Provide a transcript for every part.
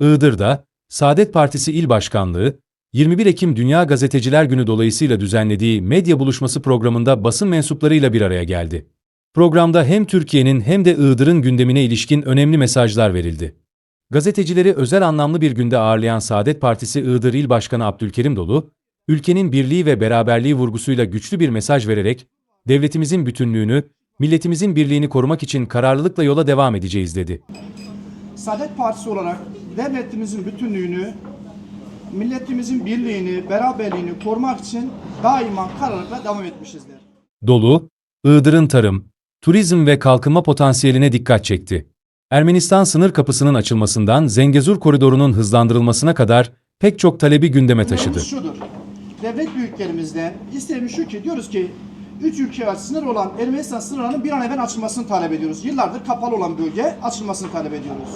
Iğdır'da Saadet Partisi İl Başkanlığı, 21 Ekim Dünya Gazeteciler Günü dolayısıyla düzenlediği medya buluşması programında basın mensuplarıyla bir araya geldi. Programda hem Türkiye'nin hem de Iğdır'ın gündemine ilişkin önemli mesajlar verildi. Gazetecileri özel anlamlı bir günde ağırlayan Saadet Partisi Iğdır İl Başkanı Abdülkerim Dolu, ülkenin birliği ve beraberliği vurgusuyla güçlü bir mesaj vererek, devletimizin bütünlüğünü, milletimizin birliğini korumak için kararlılıkla yola devam edeceğiz dedi. Saadet Partisi olarak devletimizin bütünlüğünü, milletimizin birliğini, beraberliğini korumak için daima kararlılıkla devam etmişizdir. Dolu, Iğdır'ın tarım, turizm ve kalkınma potansiyeline dikkat çekti. Ermenistan sınır kapısının açılmasından Zengezur koridorunun hızlandırılmasına kadar pek çok talebi gündeme taşıdı. Şudur. Devlet büyüklerimizden isteğimiz şu ki diyoruz ki üç ülke arası sınır olan Ermenistan sınırlarının bir an evvel açılmasını talep ediyoruz. Yıllardır kapalı olan bölge açılmasını talep ediyoruz.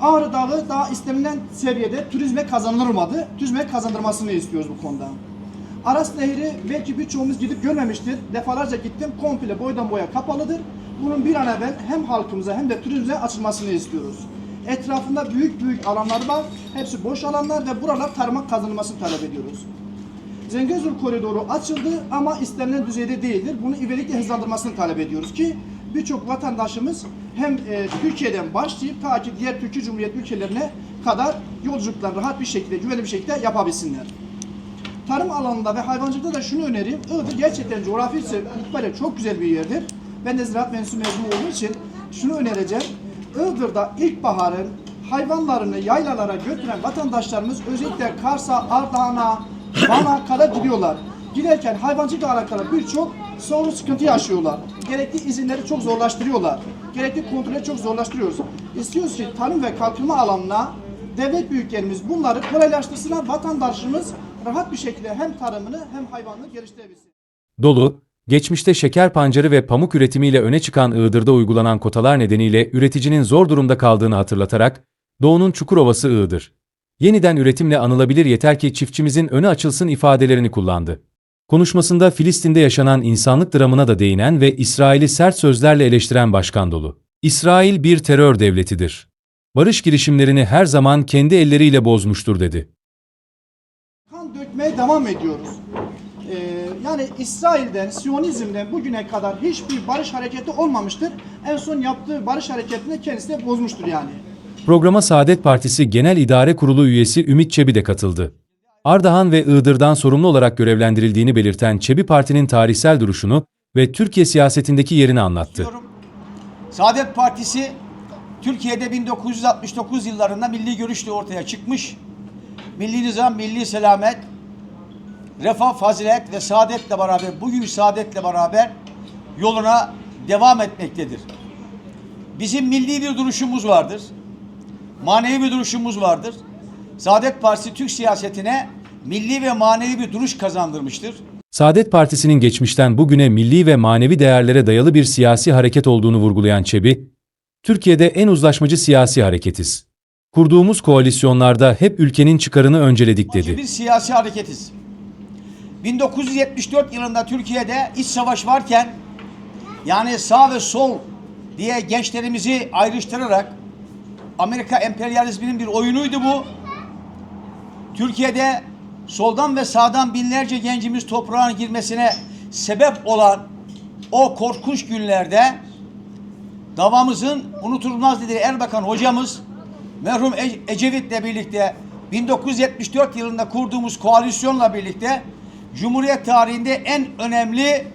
Ağrı Dağı daha istenilen seviyede turizme kazandırılmadı. Turizme kazandırmasını istiyoruz bu konuda. Aras Nehri belki birçoğumuz gidip görmemiştir. Defalarca gittim. Komple boydan boya kapalıdır. Bunun bir an evvel hem halkımıza hem de turizme açılmasını istiyoruz. Etrafında büyük büyük alanlar var. Hepsi boş alanlar ve buralar tarıma kazanılmasını talep ediyoruz. Zengezur koridoru açıldı ama istenilen düzeyde değildir. Bunu ivedilikle hızlandırmasını talep ediyoruz ki birçok vatandaşımız hem e, Türkiye'den başlayıp ta ki diğer Türkiye Cumhuriyet ülkelerine kadar yolculuklarını rahat bir şekilde, güvenli bir şekilde yapabilsinler. Tarım alanında ve hayvancılıkta da şunu önereyim. Iğdır gerçekten coğrafi itibariyle çok güzel bir yerdir. Ben de ziraat mensubu mezunu olduğu için şunu önereceğim. Iğdır'da ilkbaharın hayvanlarını yaylalara götüren vatandaşlarımız özellikle Kars'a, Ardahan'a, Van'a kadar gidiyorlar. Giderken hayvancılıkla alakalı birçok sorun sıkıntı yaşıyorlar. Gerekli izinleri çok zorlaştırıyorlar. Gerekli kontrolü çok zorlaştırıyoruz. İstiyoruz ki tarım ve kalkınma alanına devlet büyüklerimiz bunları kolaylaştırsınlar. Vatandaşımız rahat bir şekilde hem tarımını hem hayvanını geliştirebilsin. Dolu, geçmişte şeker pancarı ve pamuk üretimiyle öne çıkan Iğdır'da uygulanan kotalar nedeniyle üreticinin zor durumda kaldığını hatırlatarak, Doğu'nun Çukurovası Iğdır. Yeniden üretimle anılabilir yeter ki çiftçimizin önü açılsın ifadelerini kullandı. Konuşmasında Filistin'de yaşanan insanlık dramına da değinen ve İsrail'i sert sözlerle eleştiren Başkan Dolu. İsrail bir terör devletidir. Barış girişimlerini her zaman kendi elleriyle bozmuştur dedi. kan dökmeye devam ediyoruz. Ee, yani İsrail'den, Siyonizm'den bugüne kadar hiçbir barış hareketi olmamıştır. En son yaptığı barış hareketini kendisi de bozmuştur yani. Programa Saadet Partisi Genel İdare Kurulu üyesi Ümit Çebi de katıldı. Ardahan ve Iğdır'dan sorumlu olarak görevlendirildiğini belirten Çebi Parti'nin tarihsel duruşunu ve Türkiye siyasetindeki yerini anlattı. Saadet Partisi Türkiye'de 1969 yıllarında milli görüşle ortaya çıkmış. Milli nizam, milli selamet, refah, fazilet ve saadetle beraber, bugün saadetle beraber yoluna devam etmektedir. Bizim milli bir duruşumuz vardır. Manevi bir duruşumuz vardır. Saadet Partisi Türk siyasetine milli ve manevi bir duruş kazandırmıştır. Saadet Partisi'nin geçmişten bugüne milli ve manevi değerlere dayalı bir siyasi hareket olduğunu vurgulayan Çebi, Türkiye'de en uzlaşmacı siyasi hareketiz. Kurduğumuz koalisyonlarda hep ülkenin çıkarını önceledik dedi. Biz siyasi hareketiz. 1974 yılında Türkiye'de iç savaş varken yani sağ ve sol diye gençlerimizi ayrıştırarak Amerika emperyalizminin bir oyunuydu bu. Türkiye'de soldan ve sağdan binlerce gencimiz toprağın girmesine sebep olan o korkunç günlerde davamızın unutulmaz dediği Erbakan hocamız merhum E- Ecevit'le birlikte 1974 yılında kurduğumuz koalisyonla birlikte Cumhuriyet tarihinde en önemli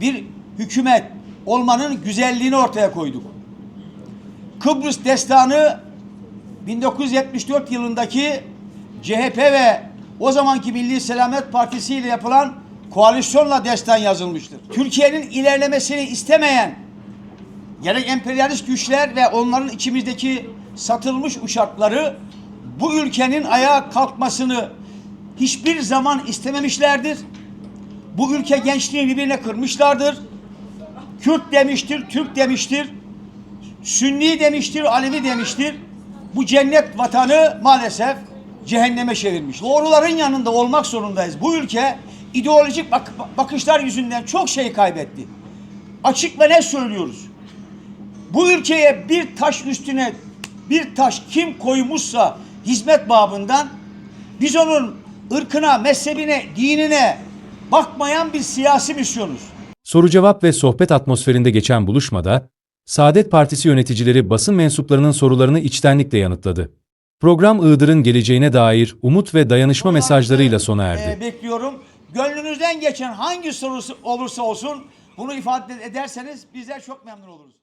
bir hükümet olmanın güzelliğini ortaya koyduk. Kıbrıs destanı 1974 yılındaki CHP ve o zamanki Milli Selamet Partisi ile yapılan koalisyonla destan yazılmıştır. Türkiye'nin ilerlemesini istemeyen gerek emperyalist güçler ve onların içimizdeki satılmış uşakları bu ülkenin ayağa kalkmasını hiçbir zaman istememişlerdir. Bu ülke gençliği birbirine kırmışlardır. Kürt demiştir, Türk demiştir. Sünni demiştir, Alevi demiştir. Bu cennet vatanı maalesef cehenneme çevirmiş. Doğruların yanında olmak zorundayız. Bu ülke ideolojik bak- bakışlar yüzünden çok şey kaybetti. Açık ve ne söylüyoruz? Bu ülkeye bir taş üstüne bir taş kim koymuşsa hizmet babından biz onun ırkına, mezhebine, dinine bakmayan bir siyasi misyonuz. Soru-cevap ve sohbet atmosferinde geçen buluşmada, Saadet Partisi yöneticileri basın mensuplarının sorularını içtenlikle yanıtladı. Program Iğdır'ın geleceğine dair umut ve dayanışma mesajlarıyla sona erdi. Ee, bekliyorum. Gönlünüzden geçen hangi sorusu olursa olsun bunu ifade ederseniz bizler çok memnun oluruz.